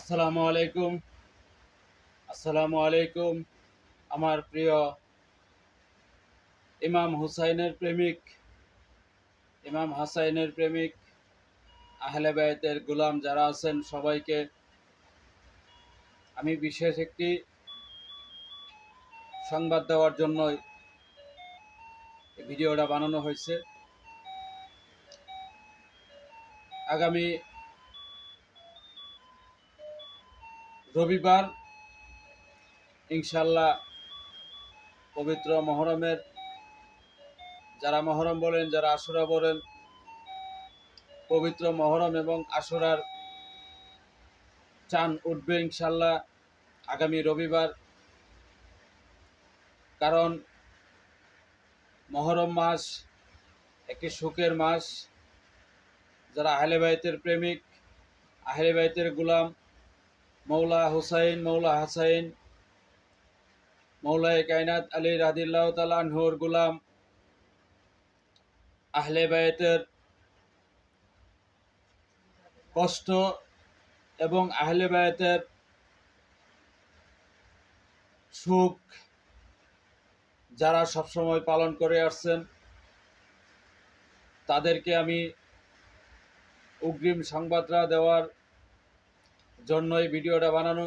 আসসালামু আলাইকুম। আসসালামু আলাইকুম, আমার প্রিয় ইমাম হুসাইনের প্রেমিক, ইমাম হাসাইনের প্রেমিক, আহলে বায়তের গোলাম যারা আছেন সবাইকে আমি বিশেষ একটি সংবাদ দেওয়ার জন্য ভিডিওটা বানানো হয়েছে। আগামী রবিবার ইনশাল্লাহ পবিত্র মহরমের, যারা মহরম বলেন, যারা আশুরা বলেন, পবিত্র মহরম এবং আশুরার চান উঠবে ইনশাল্লাহ আগামী রবিবার। কারণ মহরম মাস একটি সুখের মাস। যারা আহলে বাইতের প্রেমিক, আহলে বাইতের গুলাম মৌলা হুসাইন, মৌলা হাসাইন, মৌলায় কায়নাত আলী রাদিল্লাহ তালানহুর গুলাম, আহলে বায়তের কষ্ট এবং আহলে বায়তের সুখ যারা সবসময় পালন করে আসছেন, তাদেরকে আমি অগ্রিম সংবাদরা দেওয়ার জন্য এই ভিডিওটা বানানো।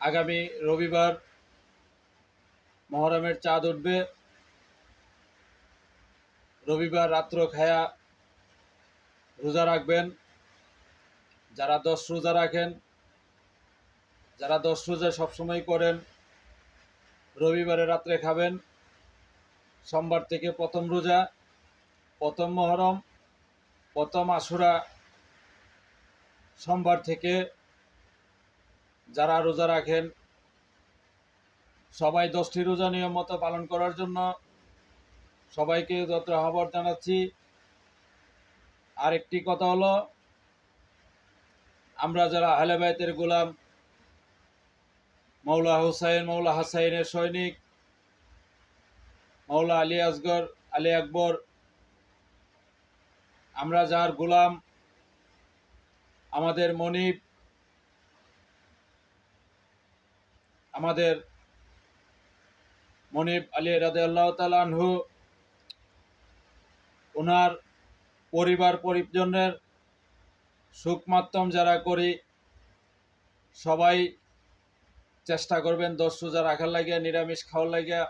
আগামী রবিবার মহরমের চাঁদ উঠবে। রবিবার রাত্র খায়া রোজা রাখবেন। যারা দশ রোজা রাখেন, যারা দশ রোজা সবসময় করেন, রবিবারে রাত্রে খাবেন। সোমবার থেকে প্রথম রোজা, প্রথম মহরম, প্রথম আশুরা সোমবার থেকে যারা রোজা রাখেন, সবাই দশটি রোজা নিয়ম মতো পালন করার জন্য সবাইকে যত আহ্বান জানাচ্ছি। আর একটি কথা হলো, আমরা যারা আহলে গোলাম মৌলা হুসাইন মৌলা হাসাইনের সৈনিক মৌলা আলী আসগর, আলী আকবর, আমরা যার গোলাম আমাদের মনিব আমাদের মনিব আলী রাদে আল্লাহ তালানহু ওনার পরিবার পরিজনের সুখ মাধ্যম যারা করি, সবাই চেষ্টা করবেন দশ রোজা রাখার লাগিয়া, নিরামিষ খাওয়ার লাগিয়া।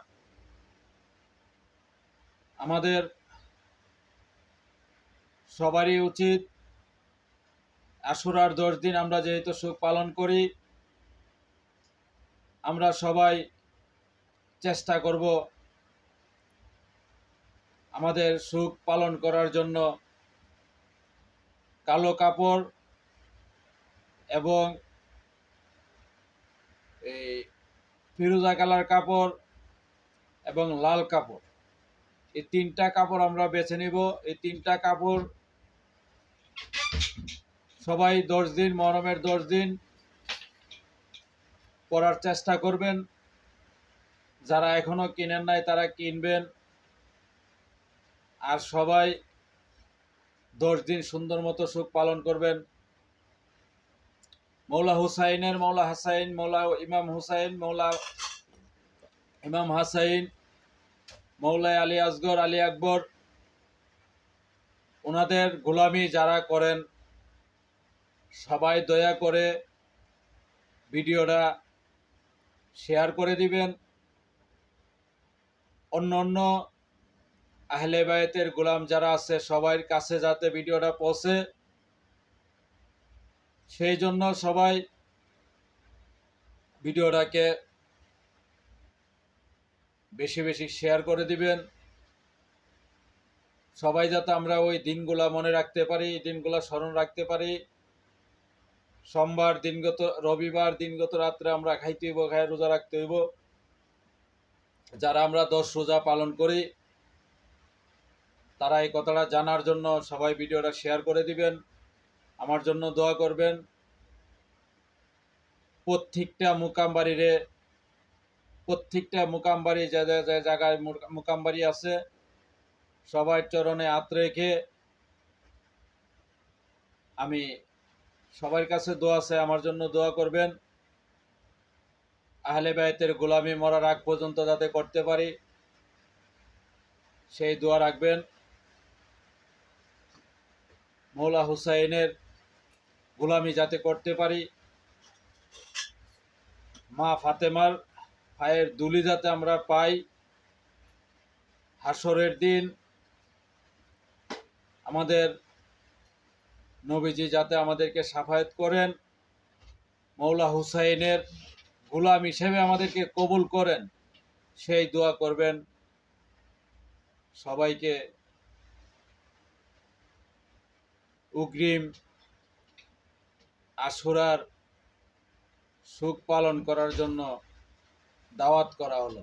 আমাদের সবারই উচিত আশুরার দশ দিন আমরা যেহেতু সুখ পালন করি, আমরা সবাই চেষ্টা করব আমাদের সুখ পালন করার জন্য কালো কাপড় এবং এই ফিরোজা কালার কাপড় এবং লাল কাপড়। এই তিনটা কাপড় আমরা বেছে নিব। এই তিনটা কাপড় সবাই দশ দিন, মরমের দশ দিন পরার চেষ্টা করবেন। যারা এখনও কিনেন নাই, তারা কিনবেন। আর সবাই দশ দিন সুন্দর মতো সুখ পালন করবেন। মৌলা হুসাইনের, মৌলা হাসাইন, মৌলা ইমাম হুসাইন, মৌলা ইমাম হাসাইন, মৌলা আলী আসগর, আলী আকবর, ওনাদের গোলামি যারা করেন সবাই দয়া করে ভিডিওটা শেয়ার করে দিবেন। অন্য অন্য আহলে বায়তের গোলাম যারা আছে সবার কাছে যাতে ভিডিওটা পৌঁছে। সেই জন্য সবাই ভিডিওটাকে বেশি বেশি শেয়ার করে দিবেন। সবাই যাতে আমরা ওই দিনগুলা মনে রাখতে পারি, দিনগুলা স্মরণ রাখতে পারি। সোমবার দিনগত, রবিবার দিনগত রাত্রে আমরা খাইতে হইব খাই রোজা রাখতে হইব। যারা আমরা দশ রোজা পালন করি, তারা এই কথাটা জানার জন্য সবাই ভিডিওটা শেয়ার করে দিবেন। আমার জন্য দোয়া করবেন। প্রত্যেকটা মুকামবাড়িরে, প্রত্যেকটা মুকামবাড়ি যা যা যা জায়গায় মুকামবাড়ি আছে সবার চরণে হাত রেখে আমি সবার কাছে দোয়া আছে, আমার জন্য দোয়া করবেন। আহলে বায়তের গোলামি মরার আগ পর্যন্ত যাতে করতে পারি, সেই দোয়া রাখবেন। মৌলা হুসাইনের গোলামি যাতে করতে পারি, মা ফাতেমার পায়ের দুলি যাতে আমরা পাই হাসরের দিন আমাদের নবীজি যাতে আমাদেরকে সাফায়াত করেন, মৌলা হুসাইনের গোলাম হিসেবে আমাদেরকে কবুল করেন, সেই দোয়া করবেন। সবাইকে উগ্রিম আশুরার সুখ পালন করার জন্য দাওয়াত করা হলো।